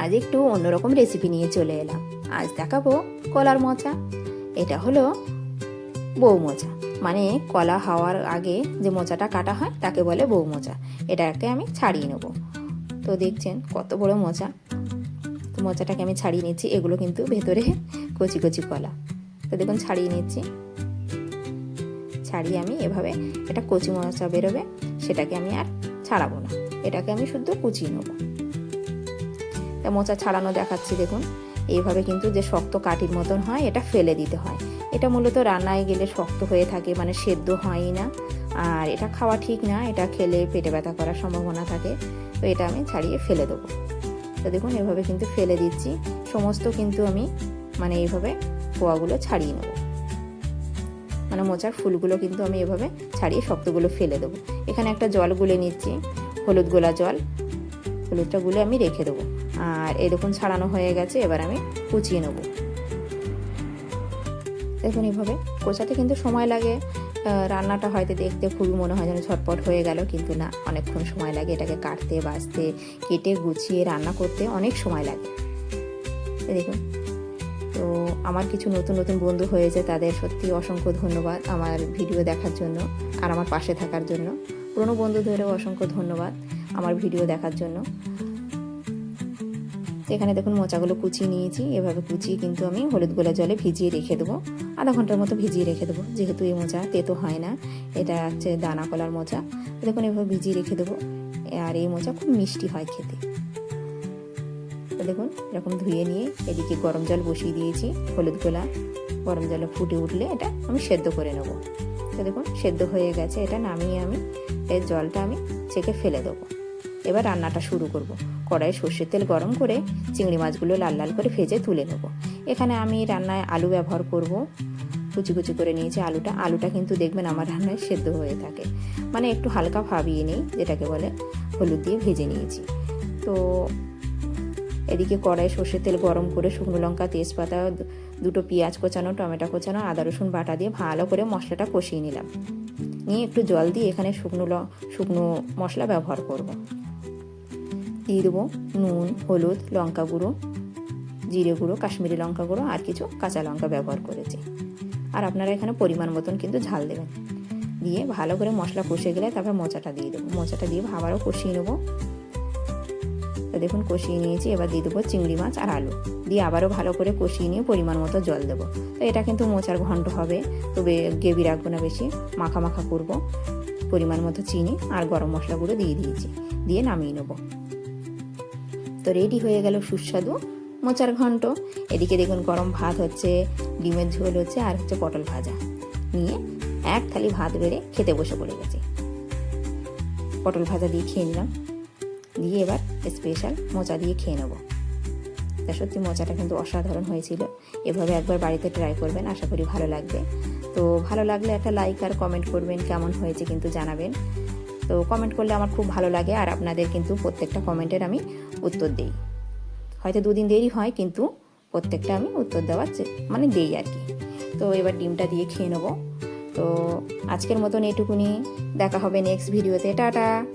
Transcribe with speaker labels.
Speaker 1: আজ একটু অন্যরকম রেসিপি নিয়ে চলে এলাম। আজ দেখাবো কলার মোচা এটা হলো বউ মোচা মানে কলা হওয়ার আগে যে মোচাটা কাটা হয়, তাকে বলে বউ মোচা এটাকে আমি ছাড়িয়ে নেব। তো দেখছেন কত বড় মোচা তো মোচাটাকে আমি ছাড়িয়ে নিচ্ছি। এগুলো কিন্তু ভেতরে কচি কচি কলা। তো দেখুন, ছাড়িয়ে নিচ্ছি। ছাড়িয়ে আমি এভাবে এটা কচি মোচা বেরোবে, সেটাকে আমি আর ছাড়াবো না। এটাকে আমি শুদ্ধ কুচিয়ে নেব। তা মোচা ছাড়ানো দেখাচ্ছি, দেখুন। এইভাবে কিন্তু যে শক্ত কাঠির মতন হয়, এটা ফেলে দিতে হয়। এটা মূলত রান্নায় গেলে শক্ত হয়ে থাকে মানে সেদ্ধ হয়ই না। আর এটা খাওয়া ঠিক না, এটা খেলে পেটে ব্যথা করার সম্ভাবনা থাকে। তো এটা আমি ছাড়িয়ে ফেলে দেবো। তো দেখুন, এভাবে কিন্তু ফেলে দিচ্ছি। সমস্ত কিন্তু আমি মানে এইভাবে পোয়াগুলো ছাড়িয়ে নেব। মানে মোচার ফুলগুলো কিন্তু আমি এভাবে ছাড়িয়ে শক্তগুলো ফেলে দেবো। এখানে একটা জল গুলে নিচ্ছি, হলুদ গোলা জল। হলুদটা গুলে আমি রেখে দেবো। আর এরকম ছাড়ানো হয়ে গেছে, এবার আমি কুচিয়ে নেব। দেখুন এভাবে কোচাতে কিন্তু সময় লাগে। রান্নাটা হয়তো দেখতে খুবই মনে হয় যেন ঝটপট হয়ে গেল, কিন্তু না, অনেকক্ষণ সময় লাগে এটাকে কাটতে বাছতে কেটে, গুছিয়ে রান্না করতে অনেক সময় লাগে। দেখুন, তো আমার কিছু নতুন নতুন বন্ধু হয়েছে, তাদের সত্যি অসংখ্য ধন্যবাদ আমার ভিডিও দেখার জন্য আর আমার পাশে থাকার জন্য। পুরনো বন্ধুদেরও অসংখ্য ধন্যবাদ আমার ভিডিও দেখার জন্য। এখানে দেখুন মোচাগুলো কুচিয়ে নিয়েছি। এভাবে কুচিয়ে কিন্তু আমি হলুদ গোলা জলে ভিজিয়ে রেখে দেবো। আধা ঘণ্টার মতো ভিজিয়ে রেখে দেবো। যেহেতু এই মোচা তেতো হয় না, এটা হচ্ছে দানা কলার মোচা। দেখুন এভাবে ভিজিয়ে রেখে দেবো। আর এই মোচা খুব মিষ্টি হয় খেতে। দেখুন, এরকম ধুয়ে নিয়ে এদিকে গরম জল বসিয়ে দিয়েছি, হলুদ গোলা গরম জলে ফুটে উঠলে এটা আমি সেদ্ধ করে নেব। তো দেখুন, সেদ্ধ হয়ে গেছে। এটা নামিয়ে আমি, এর জলটা আমি চেকে ফেলে দেবো। এবার রান্নাটা শুরু করব। কড়াইয়ে সর্ষের তেল গরম করে চিংড়ি মাছগুলো লাল লাল করে ভেজে তুলে নেব। এখানে আমি রান্নায় আলু ব্যবহার করব। কুচি কুচি করে নিয়েছি আলুটা। আলুটা কিন্তু দেখবেন আমার রান্নায় সেদ্ধ হয়ে থাকে। মানে একটু হালকা ভাবিয়ে নিই, যেটাকে বলে হলুদ দিয়ে ভেজে নিয়েছি। তো এদিকে কড়াই সর্ষের তেল গরম করে শুকনো লঙ্কা, তেজপাতা, দুটো পেঁয়াজ কোচানো, টমেটো কোচানো, আদা, রসুন বাটা দিয়ে ভালো করে মশলাটা কষিয়ে নিলাম। নিয়ে একটু জল দিয়ে এখানে শুকনো শুকনো মশলা ব্যবহার করব। দিয়ে দেবো নুন, হলুদ, লঙ্কা গুঁড়ো, জিরে গুঁড়ো, কাশ্মীরি লঙ্কা গুঁড়ো আর কিছু কাঁচা লঙ্কা ব্যবহার করেছি। আর আপনারা এখানে পরিমাণ মতন কিন্তু ঝাল দেবেন। দিয়ে ভালো করে মশলা কষে গেলে তারপর মোচাটা দিয়ে দেবো। মোচাটা দিয়ে আবারও কষিয়ে নেব। তো দেখুন, কষিয়ে নিয়েছি। এবার দিয়ে দেবো চিংড়ি মাছ আর আলু। দিয়ে আবারও ভালো করে কষিয়ে নিয়ে পরিমাণ মতো জল দেবো। তো এটা কিন্তু মোচার ঘন্ট হবে। তবে গ্রেভি রাখব না বেশি। মাখা মাখা করব। পরিমাণ মতো চিনি আর গরম মশলাগুলো দিয়ে দিয়েছি। দিয়ে নামিয়ে নেব। তো রেডি হয়ে গেল সুস্বাদু। মোচার ঘন্ট। এদিকে দেখুন গরম ভাত হচ্ছে, ডিমের ঝোল হচ্ছে, আর হচ্ছে পটল ভাজা। নিয়ে এক থালি ভাত বেড়ে খেতে বসে পড়ে গেছে। পটল ভাজা দিয়ে খেয়ে নিলাম। দিয়ে এবার স্পেশাল মোচা দিয়ে খেয়ে নেব। তা সত্যি মোচাটা কিন্তু অসাধারণ হয়েছিল। এভাবে একবার বাড়িতে ট্রাই করবেন, আশা করি ভালো লাগবে। তো ভালো লাগলে একটা লাইক আর কমেন্ট করবেন, কেমন হয়েছে কিন্তু জানাবেন। তো কমেন্ট করলে আমার খুব ভালো লাগে আর আপনাদের কিন্তু প্রত্যেকটা কমেন্টের আমি উত্তর দিই। হয়তো দুদিন দেরি হয়, কিন্তু প্রত্যেকটা আমি উত্তর দেওয়ার মানে দেই আর কি। তো এবার ডিমটা দিয়ে খেয়ে নেব। তো আজকের মতন এটুকুনি। দেখা হবে নেক্সট ভিডিওতে টাটা!